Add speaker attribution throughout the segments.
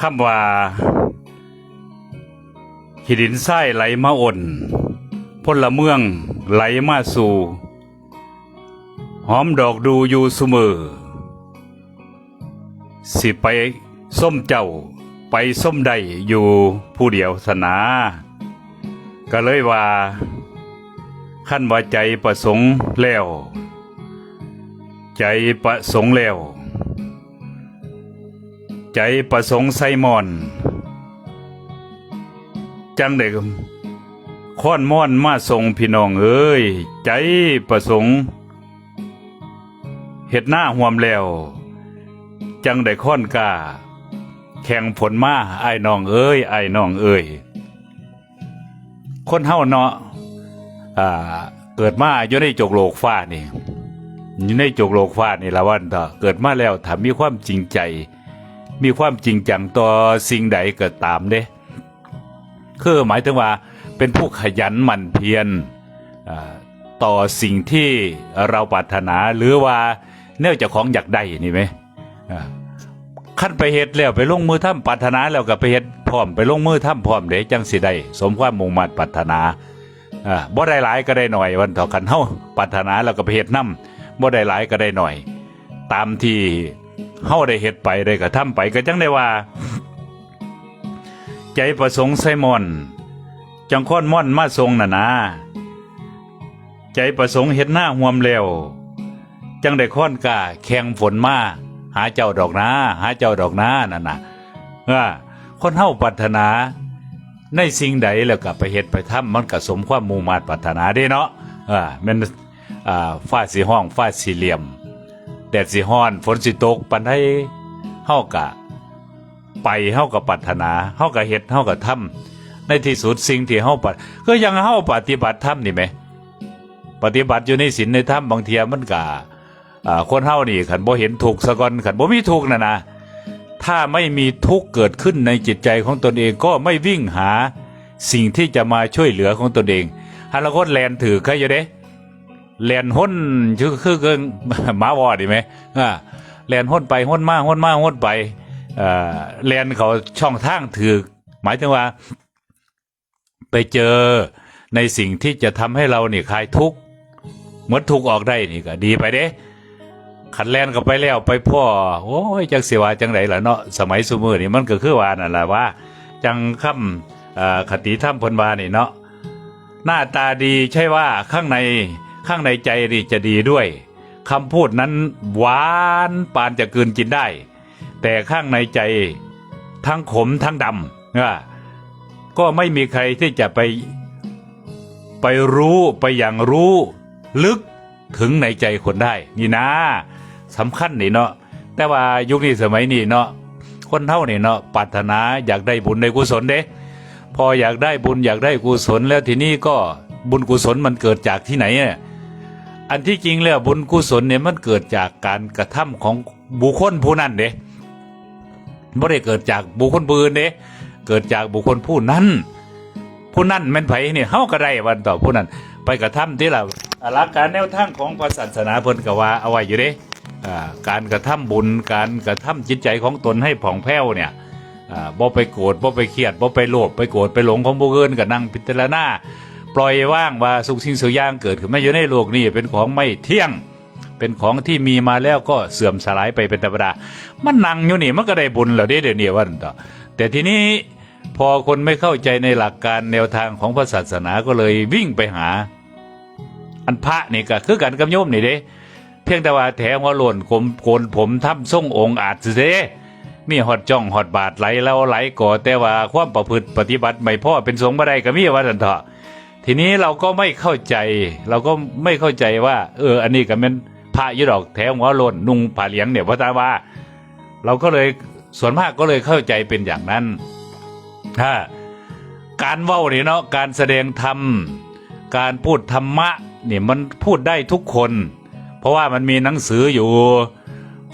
Speaker 1: คำว่าหิดินทรายไหลมาอ่นพลเมืองไหลมาสู่หอมดอกดูอยู่เสมอสิไปส้มเจ้าไปส้มใดอยู่ผู้เดียวสนา ก็เลยว่า ขั้นว่าใจประสงค์แล้ว ใจประสงค์แล้ว ใจประสงค์ไซมอน จังเด็กค้อนม่อนมาส่งพี่น้องเอ้ย ใจประสงค์เห็ดหน้าห่วมแล้ว จังได้ค้อนกาแข่งผลมาไอ้น้องเอ้ยไอ้น้องเอ้ยคนเฮาเนาะอ่า เกิดมาอยู่ในจกโลกฟ้านี่อยู่ในจกโลกฟ้านี่ละวันต่อเกิดมาแล้วถ้ามีความจริงใจ มีความจริงจังต่อสิ่งใดเกิดตามเด้คือหมายถึงว่าเป็นผู้ขยันหมั่นเพียรต่อสิ่งที่เราปรารถนาหรือว่าเนื่องจากของอยากได้นี่ไหมขั้นไปเฮ็ดแล้วไปลงมือทำปรารถนาแล้วก็ไปเฮ็ดพร้อมไปลงมือทำพร้อมเด้จังสิได้สมความมุ่งมั่นปรารถนาบ่ได้หลายก็ได้หน่อยวันต่อกันเฮาปรารถนาแล้วก็ไปเฮ็ดนํบ่ได้หลายก็ได้หน่อย ตามที่ เฮาได้เฮ็ดไปได้ก็ทำไปก็จังได้ว่า ใจประสงค์ไซมอน จังค้อนม่อนมาทรงน่ะนะใจประสงค์เห็นหน้าห่วมเร็วจังได้ค้อนกาแข่งฝนมาหาเจ้าดอกนาหาเจ้าดอกนานั่นน่ะเออคนเฮาปรารถนาในสิ่งใดแล้วก็ไปเฮ็ดไปทำมันก็สมความมุ่งมั่นปรารถนาเด้เนาะเออแมันอ่าฟ้าสีห้องฟ้าสีเหลี่ยม แดดสีฮ้อน ฝนสิตกปันให้เฮากะ ไปเฮากับปรารถนาเฮากับเฮ็ดเฮากับทำในที่สุดสิ่งที่เฮาปัดก็ยังเฮาปฏิบัติธรรมนี่ไหมปฏิบัติอยู่ในศีลในธรรมบางเทียมันก็อ่าคนเฮานี่ขันบ่เห็นทุกข์ซะก่อนขันบ่มีทุกน่ะนะถ้าไม่มีทุกข์เกิดขึ้นในจิตใจของตนเองก็ไม่วิ่งหาสิ่งที่จะมาช่วยเหลือของตนเองฮันละคนแลนถือใครอยู่เด้ แลนห้นคือคือคือหมาวอดีไหมอ่าแลนห้นไปห้นมาห้นมาห้นไปเอ่อเรียนเขาช่องทางถือหมายถึงว่า ไปเจอในสิ่งที่จะทำให้เราเนี่ยคลายทุกข์เมือนทุกข์ออกได้นี่ก็ดีไปเด้ขันแลนก็ไปแล้วไปพ่อโอ้ยจังเสียวาจังไหนล่ะเนาะสมัยสมือนี่มันก็คือว่านั่นแหละว่า จังคำเอ่อคติธรรมเพนวานี่เนาะหน้าตาดีใช่ว่าข้างใน ข้างในใจนี่จะดีด้วยคำพูดนั้นหวานปานจะกืนกินได้ แต่ข้างในใจทั้งขมทั้งดำอะก็ไม่มีใครที่จะไป ไปรู้ไปอย่างรู้ลึกถึงในใจคนได้ นี่นะสำคัญนี่เนาะแต่ว่ายุคนี้สมัยนี้เนาะคนเท่านี่เนาะปรารถนาอยากได้บุญในกุศลเด้พออยากได้บุญอยากได้กุศลแล้วทีนี้ก็บุญกุศลมันเกิดจากที่ไหนเนี่ย อันที่จริงแล้วบุญกุศลเนี่ยมันเกิดจากการกระทำของบุคคลผู้นั้นเด้ไม่ได้เกิดจากบุคคลปืนเด้เกิดจากบุคคลผู้นั้น ผู้นั้นแม่นไผเนี่ยเฮาก็ได้วันต่อผู้นั้น ไปกระทำที่ละหลักการแนวทางของพระศาสนาเพิ่นก็ว่าเอาไว้อยู่เด้การกระทำบุญการกระทำจิตใจของตนให้ผ่องแผ้วเนี่ยบ่ไปโกรธบ่ไปเครียดบ่ไปโลภไปโกรธไปหลงของผู้อื่นก็นั่งพิจารณา ปล่อยว่างว่าสุขสิ่งสุขย่างเกิดขึ้นมาอยู่ในโลกนี้เป็นของไม่เที่ยง เป็นของที่มีมาแล้วก็เสื่อมสลายไปเป็นธรรมดา มันนั่งอยู่นี่มันก็ได้บุญแล้วเด้เดี๋ยวนี้ว่าต่อแต่ทีนี้พอคนไม่เข้าใจในหลักการแนวทางของพระศาสนาก็เลยวิ่งไปหา อันพระนี่ก็คือกันกับโยมนี่เด้ เพียงแต่ว่าแถมว่าหล่นผมโกนผมทำทรงองค์อาจสิเด้มีหอดจ้องหอดบาทไหลแล้วไหลก่อแต่ว่าความประพฤติปฏิบัติไม่พ่อเป็นสงฆ์บ่ได้ก็มีว่าสันเถาะ ทีนี้เราก็ไม่เข้าใจ เราก็ไม่เข้าใจว่า เออ อันนี้ก็เป็นพระยุดอกแถมหัวโลนนุ่งผ้าเหลียงเนี่ยพระตาว่า เราก็เลยส่วนมากก็เลยเข้าใจเป็นอย่างนั้นถ้าการเว้าเนี่เนาะการแสดงธรรมการพูดธรรมะเนี่ยมันพูดได้ทุกคน เพราะว่ามันมีหนังสืออยู่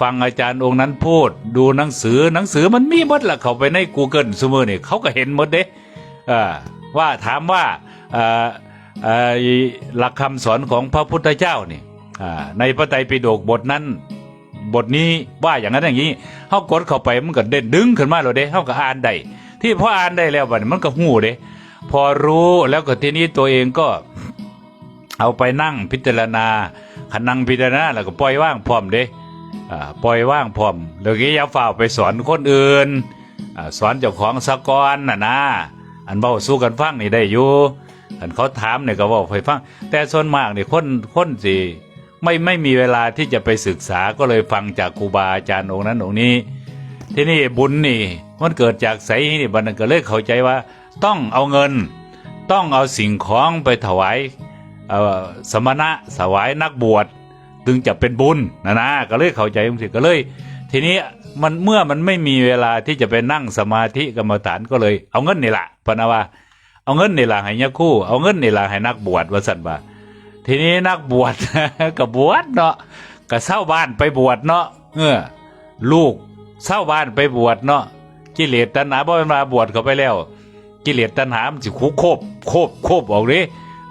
Speaker 1: ฟังอาจารย์องค์นั้นพูด ดูหนังสือหนังสือมันมีหมดละเขาไปใน Google ซูเมอร์เนี่ยเขาก็เห็นหมดเด้อว่าถามว่า หลักคำสอนของพระพุทธเจ้านี่ในพระไตรปิฎกบทนั้น บทนี้ว่าอย่างนั้นอย่างนี้เฮากดเข้าไปมันก็เด่นดึงขึ้นมาแล้วเด้เฮาก็อ่านได้ที่พออ่านได้แล้วบัดมันก็หูเด้พอรู้แล้วก็ทีนี้ตัวเองก็เอาไปนั่งพิจารณาขันนั่งพิจารณาแล้วก็ปล่อยว่างพร้อมเด้ปล่อยว่างพร้อมแล้วก็อย่าฝ่าไปสอนคนอื่นอสอนเจ้าของสะกอนน่ะนะ อันเบาสู้กันฟังนี่ได้อยู่ อันเขาถามเนี่ยก็เว่าให้ฟังแต่ส่วนมากเนี่ยคนคนสิไม่ไม่มีเวลาที่จะไปศึกษาก็เลยฟังจากครูบาอาจารย์องค์นั้นองค์นี้ ที่นี่บุญนี่มันเกิดจากไสนี่บัดนก็เลยเข้าใจว่า ต้องเอาเงิน ต้องเอาสิ่งของไปถวายสมณะถวายนักบวชถึงจะเป็นบุญนะนะก็เลยเข้าใจตรงนี้ก็เลย ทีนี้มันเมื่อมันไม่มีเวลาที่จะไปนั่งสมาธิกรรมฐานก็เลย เอาเงินนี่แหละพนะว่า เอาเงินในหละให้ยาคู่ เอาเงินในหละให้นักบวชว่าสันว่าทีนี้นักบวชก็บวชเนาะก็เศร้าบ้านไปบวชเนาะเออลูกเศร้าบ้านไปบวชเนาะกิเลสตัณหาบ่เป็นมาบวชเขาไปแล้ว กิเลสตัณหามันสิคูโคบโคบโคบออกดิ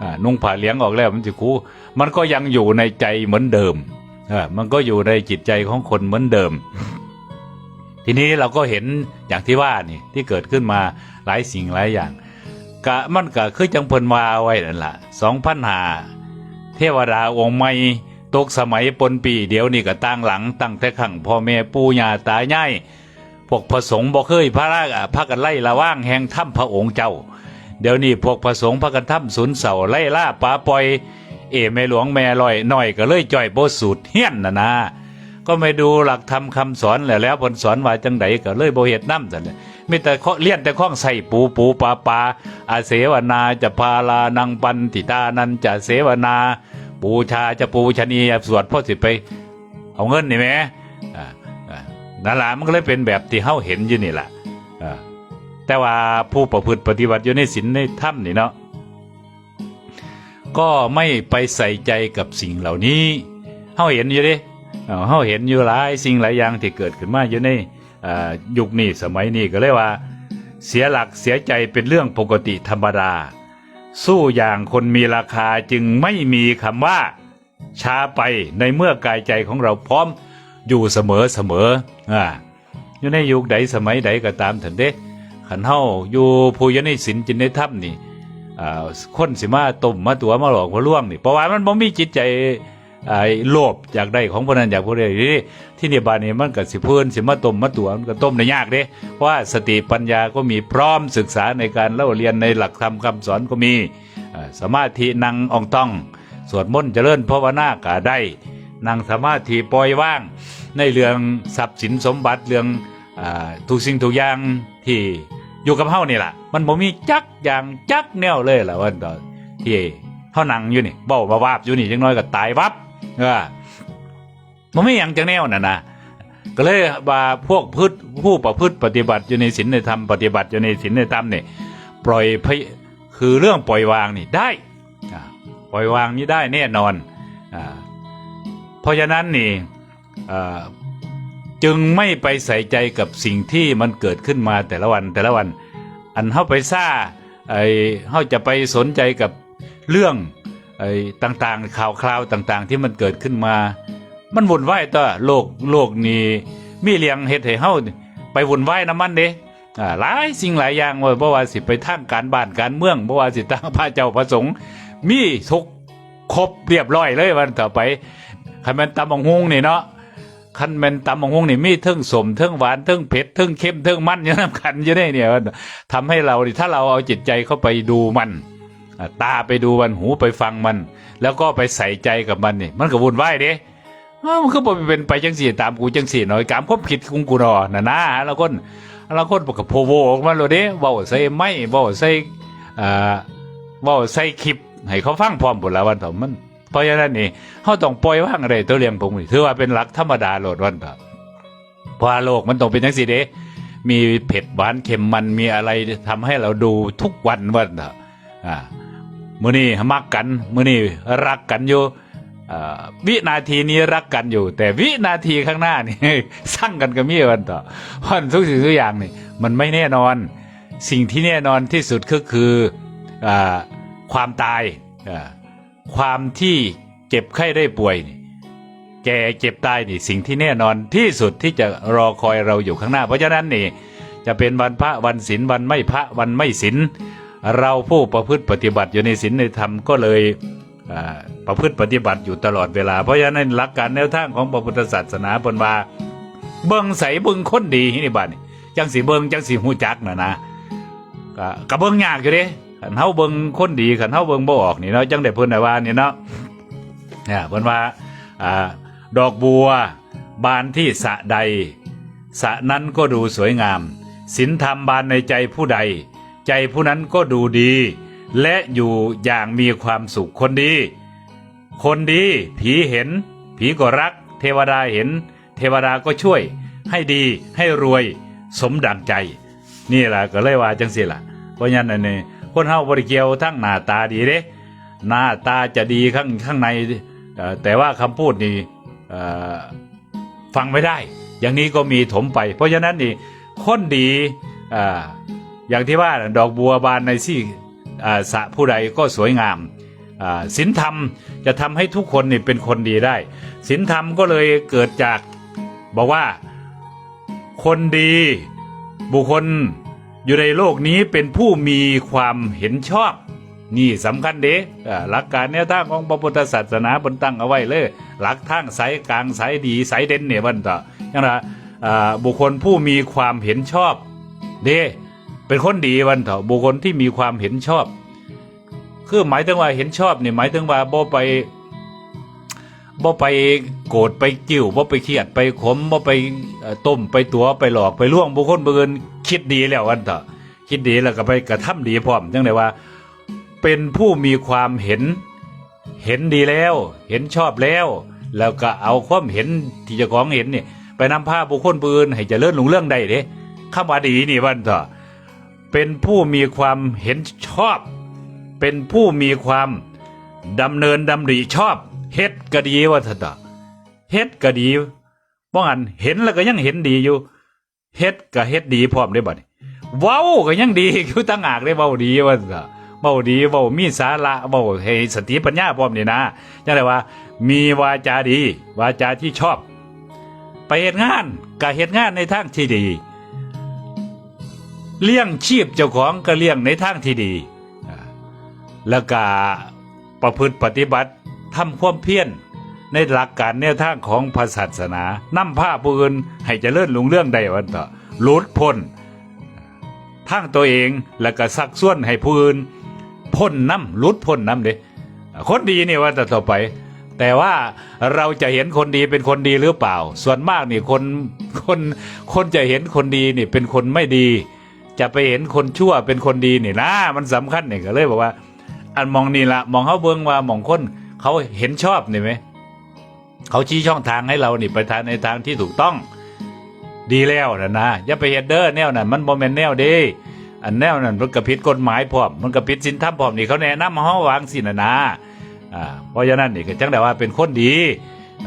Speaker 1: อ่านุ่งผ้าเหลียงออกแล้วมันสิคูมันก็ยังอยู่ในใจเหมือนเดิมอ่ามันก็อยู่ในจิตใจของคนเหมือนเดิม ทีนี้เราก็เห็นอย่างที่ว่านี่ที่เกิดขึ้นมาหลายสิ่งหลายอย่าง กะมันก็คือจังเพิ่นว่าไว้นั่นล่ะสองพันหาเทวดาองค์ใหม่ตกสมัยปนปี เดี๋ยวนี้ก็ตั้งหลังตั้งแต่ขังพ่อแม่ปู่ย่าตายายพวกพระสงฆ์บ่เคยพระราอะพระกันไล่ละว่างแห่งถ้ำพระองค์เจ้า เดี๋ยวนี้พวกพระสงฆ์พระกันถ้ำศูนย์เสาไล่ล่าป่าปล่อย เอแม่หลวงแม่ลอยหน่อยก็เลยจ่อยโบสูตรเฮี้ยนน่ะนะก็ไม่ดูหลักธรรมคำสอนแหละแล้วผลสอนว่าจังไดก็เลยโบเฮ็ดน้ำซั่นะมีแต่เลี้ยนแต่ข้องใส่ปูปูปลาปลาอาเสวนาจะพาลานังปันติตานันจะเสวนา ปูชาจะปูชนีสวดพ่อสิไป เอาเงินนี่แหมอ่าอ่านั่นล่ะมันก็เลยเป็นแบบที่เฮาเห็นอยู่นี่แหละแต่ว่าผู้ประพฤติปฏิบัติอยู่ในศีลในถ้ำนี่เนาะก็ไม่ไปใส่ใจกับสิ่งเหล่านี้เฮาเห็นอยู่ดิเฮาเห็นอยู่หลายสิ่งหลายอย่างที่เกิดขึ้นมาอยู่ในอ่ ยุคนี้สมัยนี้ก็เลยว่า เสียหลักเสียใจเป็นเรื่องปกติธรรมดา สู้อย่างคนมีราคาจึงไม่มีคำว่า ช้าไปในเมื่อกายใจของเราพร้อมอยู่เสมอเสมออ่าอยู่ในยุคใดสมัยใดก็ตามถึงเด้ขันเฮาอยู่ผู้อยในศีลจินในถ้ำนี่อ่าคนสิมาต้มมาตัวมาหลอกมาล่วงนี่เพราะว่ามันบ่มีจิตใจ ไอ้โลภอยากได้ของพวกนั้นอยากพวกนี้นี่ที่นี่บานนี้มันก็สิเพิ่นสิมาต้มมาตัวมันก็ต้มได้ยากเด้เพราะว่าสติปัญญาก็มีพร้อมศึกษาในการเล่าเรียนในหลักธรรมคำสอนก็มีอ่าสมาธินั่งองต้อง สวดมนต์เจริญภาวนาก็ได้นั่งสมาธิปล่อยว่าง ในเรื่องทรัพย์สินสมบัติเรื่องอทุกสิ่งทุกอย่างที่อยู่กับเฮานี่แหละมันบ่มีจักอย่างจักแนวเลยล่ะวันต่อที่เฮานั่งอยู่นี่เบ้าบาวาบอยู่นี่จังน้อยก็ตายวับ เออบ่มีหยังจังแนวนั่นน่ะก็เลยว่าพวกพืชผู้ประพฤติปฏิบัติอยู่ในศีลในธรรมปฏิบัติอยู่ในศีลในธรรมเนี่ยปล่อยพคือเรื่องปล่อยวางนี่ได้ปล่อยวางนี้ได้แน่นอนอเพราะฉะนั้นนี่จึงไม่ไปใส่ใจกับสิ่งที่มันเกิดขึ้นมาแต่ละวันแต่ละวัน อันเข้าไปซ่าไอเข้าจะไปสนใจกับเรื่อง ไอ้ต่างๆ ข่าวคราวต่างๆ ที่มันเกิดขึ้นมา มันวุ่นวายต่อโลกโลกนี้มีเลี้ยงเฮ็ดให้เฮาไปวุ่นวายน้ำมันเด้อ่าหลายสิ่งหลายอย่างว่าบ่ว่าสิไปทางการบ้านการเมืองบ่ว่าสิทางพระเจ้าพระสงฆ์มีทุกครบเรียบร้อยเลยวันต่อไปคันแมันตำบังฮงนี่เนาะคันแมันตำบังฮงนี่มีเทิงสมเทิงหวานเทิงเผ็ดเทิงเค็มเทิงมันอยู่น้ำกันอยู่ได้เนี่ยทำให้เราถ้าเราเอาจิตใจเข้าไปดูมัน ตาไปดูมันหูไปฟังมัน แล้วก็ไปใส่ใจกับมันนี่มันก็วุ่นวายเด้มันก็บ่เป็นไปจังสี่ตามกูจังสี่หน่อยการความผิดของกูเนาะน่ะนะแล้วคนแล้วคนบอกกับโพโวออกมาเลยเด้ว้าใส่ไม้เว้าใส่อ่าว่าใส่คลิปให้เขาฟังพร้อมบุละวันต่อมัน เพราะฉะนั้นนี่เขาต้องปล่อยว่างอะไรตัวเลี้ยงพวกนี้ถือว่าเป็นหลักธรรมดาโหลดวันต่อพราะว่าโลกมันต้องเป็นอย่างสิเด้มีเผ็ดหวานเค็มมันมีอะไรทำให้เราดูทุกวันวันต่ออ่า มื้อนี้มักกันมื้อนี้รักกันอยู่วินาทีนี้รักกันอยู่ แต่วินาทีข้างหน้านี่สร้างกันก็มีวันต่อเพราะทุกสิ่งทุกอย่างนี่มันไม่แน่นอน สิ่งที่แน่นอนที่สุดก็คืออความตายความที่เจ็บไข้ได้ป่วยนี่แก่เจ็บตายนี่สิ่งที่แน่นอนที่สุดที่จะรอคอยเราอยู่ข้างหน้า เพราะฉะนั้นนี่จะเป็นวันพระวันศีลวันไม่พระวันไม่ศีล เราผู้ประพฤติปฏิบัติอยู่ในศีลในธรรมก็เลยประพฤติปฏิบัติอยู่ตลอดเวลา เพราะฉะนั้นหลักการแนวทางของพระพุทธศาสนาเป็นว่า เบิงใสเบิงคนดีนี่บัดนี่จังสีเบิงจังสีหูจักนะนะก็ก็เบิงยากอยู่เด้ขันเฮาเบิงคนดีขันเฮาเบิงบ่ออกนี่เนาะจังได้เพิ่นได้ว่านี่เนาะเนี่ยเพิ่นว่าอ่าดอกบัว บานที่สะใดสะนั้นก็ดูสวยงามศีลธรรมบานในใจผู้ใด ใจผู้นั้นก็ดูดี และอยู่อย่างมีความสุขคนดี คนดี ผีเห็น ผีก็รัก เทวดาเห็น เทวดาก็ช่วย ให้ดีให้รวย สมดังใจ นี่แหละก็เลยว่าจังสิล่ะ เพราะฉะนั้นนี่คนเฮาบริเกียวทั้งหน้าตาดีเด้หน้าตาจะดีข้างข้างในแต่ว่าคำพูดนี่ฟังไม่ได้ อย่างนี้ก็มีถมไป เพราะฉะนั้นนี่คนดี อย่างที่ว่าดอกบัวบานในที่สะผู้ใดก็สวยงามศีลธรรมจะทำให้ทุกคนนี่เป็นคนดีได้ศีลธรรมก็เลยเกิดจากบอกว่าคนดีบุคคลอยู่ในโลกนี้เป็นผู้มีความเห็นชอบ นี่สำคัญเด้หลักการแนวทางของพระพุทธศาสนาบนตั้งเอาไว้เลย หลักทางสายกลางสายดีสายเด่นเนี่ยมันต่อยังไงบุคคลผู้มีความเห็นชอบ เด้ เป็นคนดีวันเถอะบุคคลที่มีความเห็นชอบ คือหมายถึงว่าเห็นชอบนี่หมายถึงว่าบ่ไปบ่ไปโกรธไปกิ้วบ่ไปเครียดไปขมบ่ไปต้มไปตัวไปหลอกไปล่วงบุคคลเบิ่นคิดดีแล้ววันเถอะคิดดีแล้วก็ไปกระทำดีพร้อมจังไดว่า เป็นผู้มีความเห็นเห็นดีแล้ว เห็นชอบแล้ว แล้วก็เอาความเห็นที่จ้าของเห็นนี่ไปนำพาบุคคลปืนให้เจริญหลงเรื่องใดเด้คำว่าดีนี่วันเถอะ เป็นผู้มีความเห็นชอบ เป็นผู้มีความดำเนินดำริชอบเฮ็ดก็ดีว่าเถอะเฮ็ดก็ดีบ่งั้นเห็นแล้วก็ยังเห็นดีอยู่เฮ็ดก็เฮ็ดดีพร้อมได้บัดนี้เว้าก็ยังดีอยู่ตั้งหากได้เว้าดีว่าเถอะเว้าดีเว้ามีสาระเว้าให้สติปัญญาพร้อมนี่นะจังไดว่า มีวาจาดี วาจาที่ชอบ ไปเฮ็ดงานก็เฮ็ดงานในทางที่ดี เลี้ยงชีพเจ้าของก็เลี้ยงในทางที่ดี แล้วก็ประพฤติปฏิบัติทำความเพียรในหลักการแนวทางของพระศาสนานำผ้าผู้อื่นให้เจริญลุงเรื่องใดวันต่อหลุดพ้นทั้งตัวเองแล้วก็สักส่วนให้ผู้อื่นพ้นน้ำหลุดพ้นน้ำเด้คนดีนี่ว่าแต่ต่อไป แต่ว่าเราจะเห็นคนดีเป็นคนดีหรือเปล่า ส่วนมากนี่คนคนคนจะเห็นคนดีนี่เป็นคนไม่ดี จะไปเห็นคนชั่วเป็นคนดีนี่นะมันสำคัญเนี่ยก็เลยบอกว่า อันมองนี่ละมองเขาเบิ่งว่ามองคนเขาเห็นชอบนี่ไหมเขาชี้ช่องทางให้เรานี่ไปทางในทางที่ถูกต้อง ดีแล้วนะนะอย่าไปเฮ็ดเด้อแนวนั้นมันบ่แม่นแนวด้อันแนวนั้นมันก็ผิดกฎหมายพร้อมมันก็ผิดศีลธรรมพร้อมนี่เขาแนะนำเฮาวางสินะนะอ่าเพราะฉะนั้นนี่ก็จังได้ว่าเป็นคนดี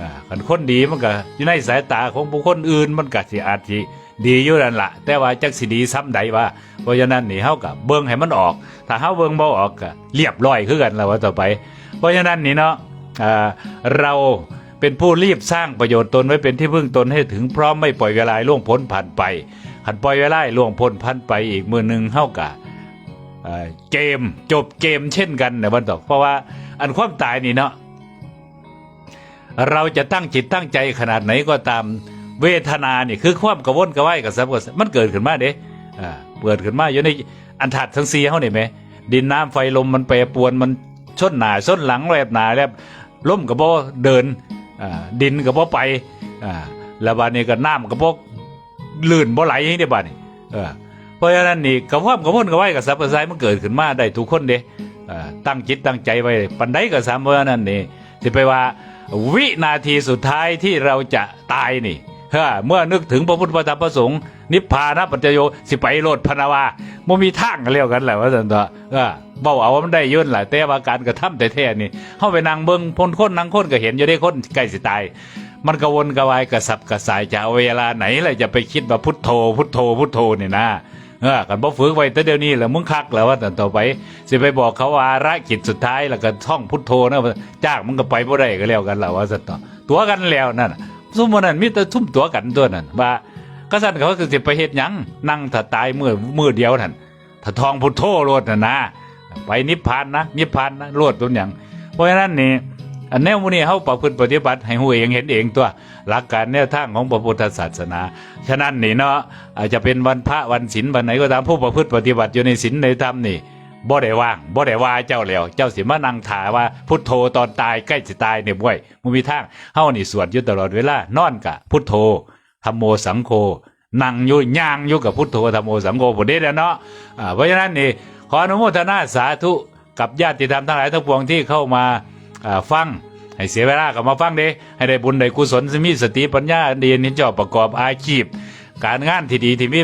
Speaker 1: อ่าคนคนดีมันก็อยู่ในสายตาของบุคคลอื่นมันก็สิอาจสิ ดีอยู่นั่นละแต่ว่าจักสิดีซ้ำใดว่า เพราะฉะนั้นนี่เฮาก็เบิ่งให้มันออก ถ้าเฮาเบิ่งบ่ออกก็เรียบร้อยคือกันแล้วว่าต่อไป เพราะฉะนั้นนี่เนาะเราเป็นผู้รีบสร้างประโยชน์ตนไว้เป็นที่พึ่งตนให้ถึงพร้อมไม่ปล่อยเวลาล่วงพ้นผ่านไปหันปล่อยเวลาล่วงพ้นผ่านไปอีกมือหนึ่งเฮากะเอ่อเกมจบเกมเช่นกันในวันต่อเพราะว่าอันความตายนี่เนาะเราจะตั้งจิตตั้งใจขนาดไหนก็ตาม เวทนาเนี่ยคือความกระวนกระวายกับสับกับมันเกิดขึ้นมาเด้อ่าเกิดขึ้นมาอยู่ในอันถัดทั้งสี่เฮานี่ไหมดินน้ำไฟลมมันแปรปวนมันชนหนาชนหลังแลบหนาแลบล่มกับบ่เดินอ่าดินกับบ่ไปอ่าแล้วบานนี้ก็น้ำกับบ่ลื่นบ่ไหลให้ได้บาดนี้เออเพราะฉะนั้นนี่กับความกับวนกับไหวกับสับกับไซมันเกิดขึ้นมาได้ทุกคนเด้ตั้งจิตตั้งใจไว้ปันใดก็สามเพราะฉะนั้นนี่สิไปว่าวินาทีสุดท้ายที่เราจะตายนี่ เฮ้เมื่อนึกถึงพระพุทธพระธรรมพระสงฆ์นิพพานะปัจจโยสิไปโลดพนาวาบ่มีทางกันแล้วกันแหละว่าซั่นตัวเออเว้าเอาว่ามันได้ย่นแหละแต่ว่าการกระทำแต่แท้นี่เฮาไปนั่งเบิ่งพนคนนั่งคนก็เห็นอยู่ได้คนใกล้สิตาย มันกระวนกระวายกระสับกระสายจะเอาเวลาไหนล่ะจะไปคิดว่าพุทโธ พุทโธพุทโธนี่นะเออกันบ่ฝึกไว้แต่เดี๋ยวนี้แหละมึงคักแล้วว่าแต่ต่อไป สิไปบอกเขาว่าระกิจสุดท้ายแล้วก็ท่องพุทโธนะจ้างมึงก็ไปบ่ได้ก็แล้วกันแหละว่าซั่นต่อตัวกันแล้วนั่นะ ซุ่มมื้อนั้นมีแต่ซุ่มตัวกันตัวนั้นว่าก็สั่นเขาคือสิไปเฮ็ดหยังนั่งถ้าตายมื้อมื้อเดียวนั่นถ้าทองพุทโธโลดน่ะนะไปนิพพานนะนิพพานนะโลดตัวหยังเพราะฉะนั้นนี่อันแนวมื้อนี้เฮาประพฤติปฏิบัติให้ฮู้เองเห็นเองตัวหลักการแนวทางของพระพุทธศาสนา ฉะนั้นนี่เนาะอาจจะเป็นวันพระวันศีลวันไหนก็ตามผู้ประพฤติปฏิบัติอยู่ในศีลในธรรมนี่ บ่ได้ว่างบ่ได้ว่าเจ้าแล้ว เจ้าสิมานั่งถาว่าพุทโธตอนตายใกล้สิตายเนี่ยบ่วยบ่มีทางเฮานี่สวดอยู่ตลอดเวลานอนกะพุทโธธัมโมสังโฆนั่งอยู่ย่างอยู่กับพุทโธธัมโมสังโฆบ่ได้แล้วเนาะอ่าเพราะฉะนั้นนี่ขออนุโมทนาสาธุกับญาติธรรมทั้งหลายทั้งปวงที่เข้ามาอ่าฟังให้เสียเวลากับมาฟังเด้ให้ได้บุญได้กุศลมีสติปัญญาดีนิจอบประกอบอาชีพ การงานที่ดีที่มี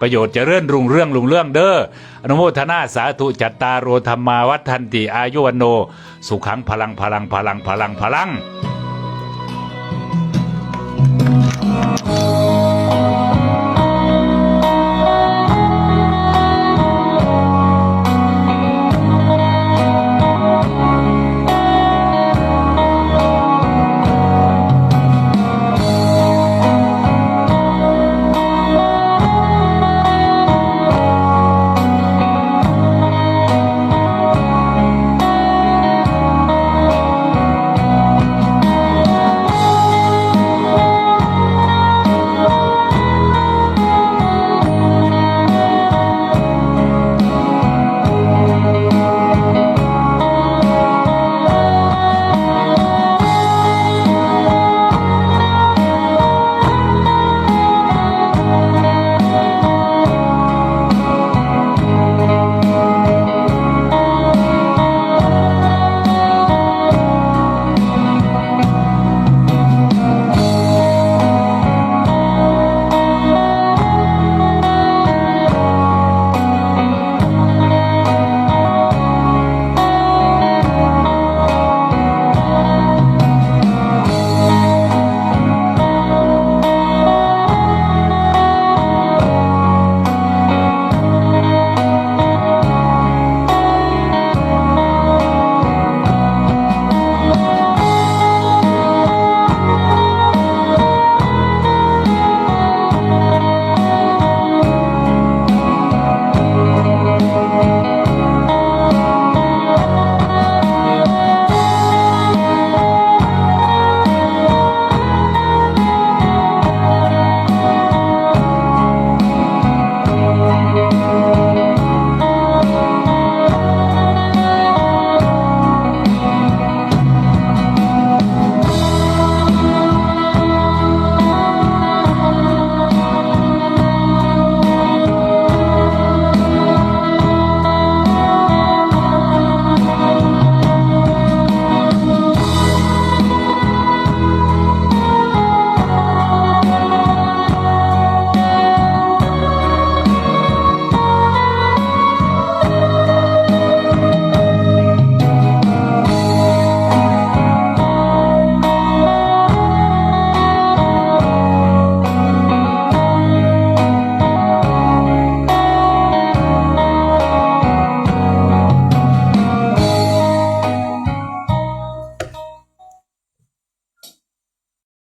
Speaker 1: ประโยชน์จะเรื่อนรุงเรื่องรุงเรื่องเด้ออนุโมทนาสาธุจัตตารโรธรรมาวัฒนติอายุวันโน สุขังพลังพลังพลังพลังพลังพลัง